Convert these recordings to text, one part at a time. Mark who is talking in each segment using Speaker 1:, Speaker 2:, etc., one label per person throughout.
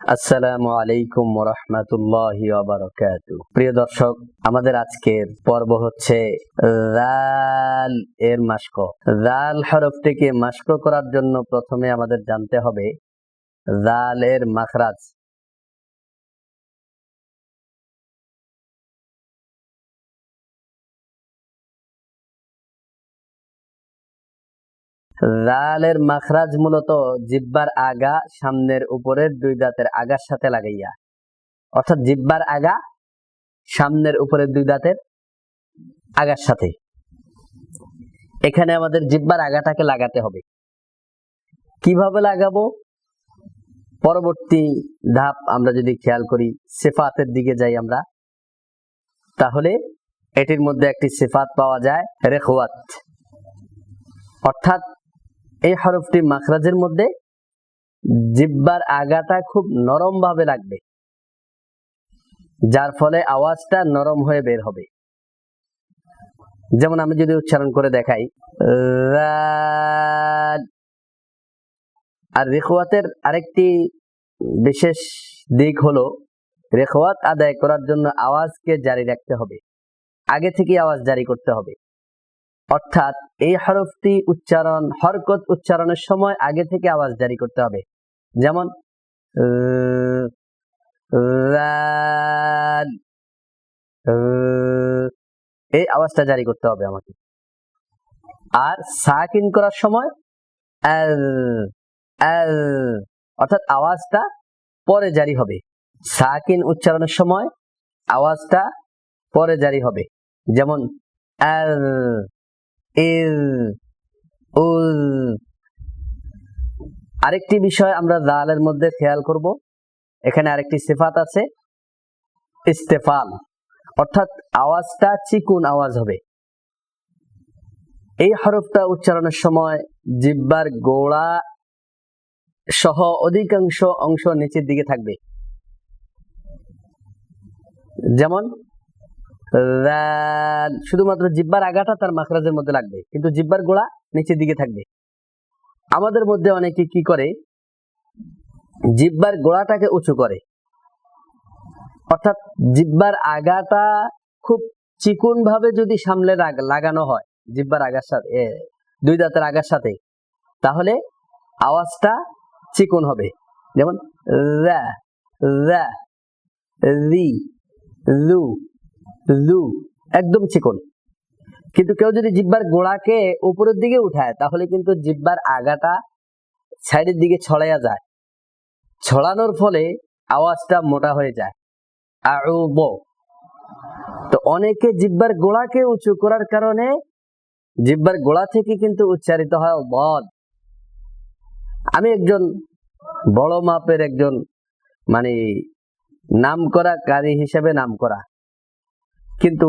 Speaker 1: আসসালামু আলাইকুম রহমতুল্লাহ প্রিয় দর্শক, আমাদের আজকের পর্ব হচ্ছে রাল এর মাস্ক রাল হরফটিকে মাস্ক করার জন্য প্রথমে আমাদের জানতে হবে রাল এর মাখরাজ। রালের মাখরাজ মূলত জিব্বার আগা সামনের উপরের দুই দাঁতের আগার সাথে লাগাইয়া। অর্থাৎ জিব্বার আগা সামনের উপরের দুই দাঁতের আগার সাথে। এখানে আমাদের জিব্বার আগাটাকে লাগাতে হবে। কীভাবে লাগাবো? পরবর্তী ধাপ আমরা যদি খেয়াল করি, সেফাতের দিকে যাই আমরা, তাহলে এটির মধ্যে একটি সেফাত পাওয়া যায় রেখোয়াত অর্থাৎ এই হরফটি মাখরাজের মধ্যে জিব্বার আগাটা খুব নরম ভাবে লাগবে, যার ফলে আওয়াজটা নরম হয়ে বের হবে। যেমন আমি যদি উচ্চারণ করে দেখাই আর রেখওয়াতের আরেকটি বিশেষ দিক হলো, রেখওয়াত আদায় করার জন্য আওয়াজকে জারি রাখতে হবে। আগে থেকে আওয়াজ জারি করতে হবে। অর্থাৎ এই হরফটি উচ্চারণ, হরকত উচ্চারণের সময় আগে থেকে আওয়াজ জারি করতে হবে। যেমন এই আওয়াজটা জারি করতে হবে আমাকে। আর সাকিন করার সময় অর্থাৎ আওয়াজটা পরে জারি হবে। সাকিন উচ্চারণের সময় আওয়াজটা পরে জারি হবে। যেমন ইল উল আরেকটি বিষয় আমরা জালের মধ্যে খেয়াল করব। এখানে আরেকটি সিফাত আছে। ইস্তেফাল, অর্থাৎ আওয়াজটা চিকুন আওয়াজ হবে। এই হরফটা উচ্চারণের সময় জিব্বার গোড়া সহ অধিকাংশ অংশ নিচের দিকে থাকবে। যেমন শুধুমাত্র জিব্বার আগাটা তার মাখরাজের মধ্যে লাগবে, কিন্তু জিব্বার গোড়া নিচের দিকে থাকবে। আমাদের মধ্যে অনেকে কি করে? জিব্বার গোড়াটাকে উঁচু করে। অর্থাৎ জিব্বার আগাটা খুব চিকুন ভাবে যদি রাগ- লাগানো হয়, জিব্বার আগার সাথে দুই দাঁতের আগার সাথে, তাহলে আওয়াজটা চিকুন হবে। যেমন রি লু লু একদম চিকন। কিন্তু কেউ যদি জিব্বার গোড়াকে উপরের দিকে উঠায়, তাহলে কিন্তু জিব্বার আগাটা সাইডের দিকে ছড়াইয়া যায়। ছড়ানোর ফলে আওয়াজটা মোটা হয়ে যায়। আউ তো অনেকে জিব্বার গোড়াকে উঁচু করার কারণে জিব্বার গোড়া থেকে কিন্তু উচ্চারিত হয় বদ। আমি একজন বড় মাপের একজন মানে নাম করা কারি হিসেবে নাম করা কিন্তু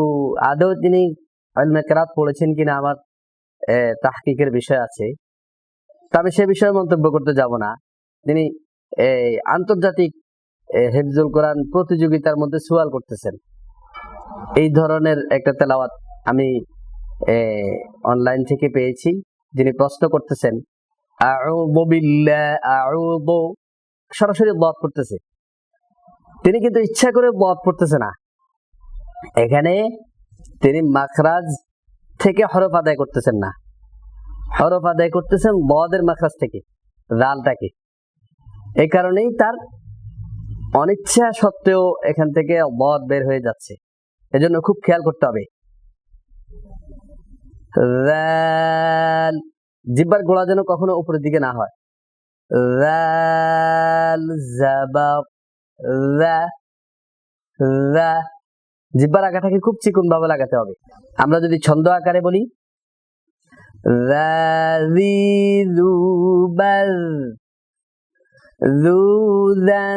Speaker 1: আদৌ তিনি কেরাত পড়েছেন কিনা আমার তাহকিকের বিষয় আছে। তা আমি সে বিষয়ে মন্তব্য করতে যাব না। তিনি আন্তর্জাতিক হেফজুল কোরআন প্রতিযোগিতার মধ্যে সুয়াল করতেছেন। এই ধরনের একটা তেলাওয়াত আমি অনলাইন থেকে পেয়েছি। যিনি প্রশ্ন করতেছেন সরাসরি বধ করতেছে। তিনি কিন্তু ইচ্ছা করে বধ করতেছে না। এখানে তিনি মাখরাজ থেকে হরফ আদায় করতেছেন না। হরফ আদায় করতেছেন বদের মাখরাজ থেকে, রালটাকে। এই কারণেই তার অনিচ্ছা সত্ত্বেও এখান থেকে বদ বের হয়ে যাচ্ছে। এজন্য খুব খেয়াল করতে হবে। জিব্বার গোড়া যেন কখনো উপরের দিকে না হয়। রা জিব্বার আগাটাকে খুব চিকুন ভাবে লাগাতে হবে আমরা যদি ছন্দ আকারে বলি রাজিলুবাল ذو ذنب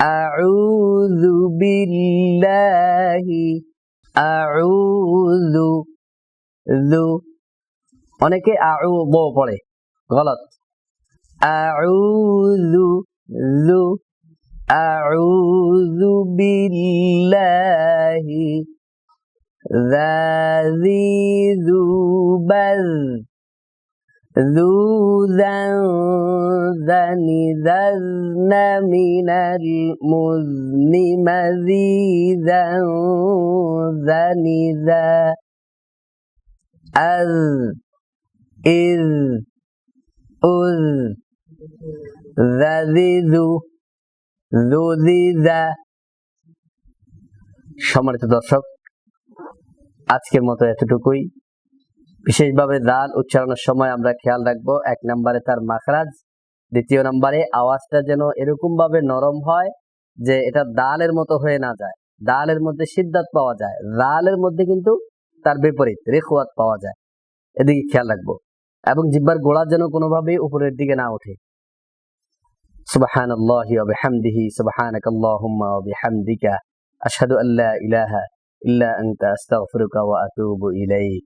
Speaker 1: أعوذ بالله أعوذ ذو অনেকে আউ বো পড়ে গলত আউযু লু أعوذ بالله ذا ذي ذو بذ ذو ذنذن ذذن من المذن مذيذا ذن ذا أذ إذ أذ ذا ذي ذو ذو ذي ذا সম্মানিত দর্শক আজকের মতো এতটুকুই বিশেষভাবে দাল উচ্চারণের সময় আমরা খেয়াল রাখবো এক নম্বরে তার মাখরাজ দ্বিতীয় নম্বরে আওয়াজটা যেন এরকম ভাবে নরম হয় যে এটা দালের মতো হয়ে না যায় দালের মধ্যে সিদ্ধাত পাওয়া যায় দালের মধ্যে কিন্তু তার বিপরীত রেখুয়াত পাওয়া যায় এদিকে খেয়াল রাখবো এবং জিব্বার গোড়া যেন কোনোভাবেই উপরের দিকে না ওঠে سبحان الله وبحمده سبحانك اللهم وبحمدك أشهد أن لا إله إلا أنت أستغفرك وأتوب إليك